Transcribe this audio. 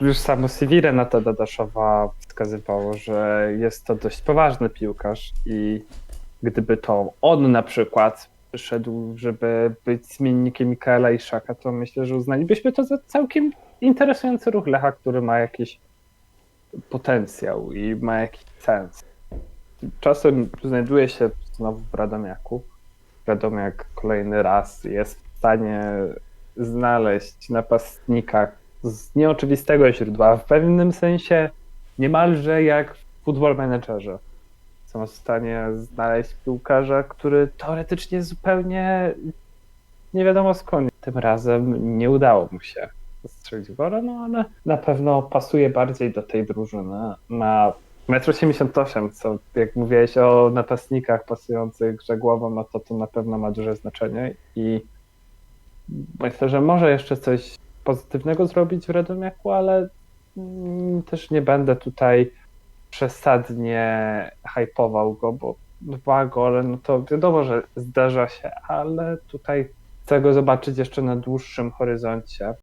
już samo CV Renata Dadaszowa wskazywało, że jest to dość poważny piłkarz i gdyby to on na przykład przyszedł, żeby być zmiennikiem Mikaela Iszaka, to myślę, że uznalibyśmy to za całkiem interesujący ruch Lecha, który ma jakiś potencjał i ma jakiś sens. Czasem znajduje się znowu w Radomiaku. Radomiak kolejny raz jest w stanie znaleźć napastnika z nieoczywistego źródła, w pewnym sensie niemalże jak w Football Managerze. Są w stanie znaleźć piłkarza, który teoretycznie zupełnie nie wiadomo skąd. Tym razem nie udało mu się strzelić gola, no ale na pewno pasuje bardziej do tej drużyny. Ma 1,88 m, co jak mówiłeś o napastnikach pasujących grze głową, no to to na pewno ma duże znaczenie i myślę, że może jeszcze coś pozytywnego zrobić w Radomiaku, ale mm, też nie będę tutaj przesadnie hypował go, bo dwa gole, no to wiadomo, że zdarza się, ale tutaj chcę go zobaczyć jeszcze na dłuższym horyzoncie.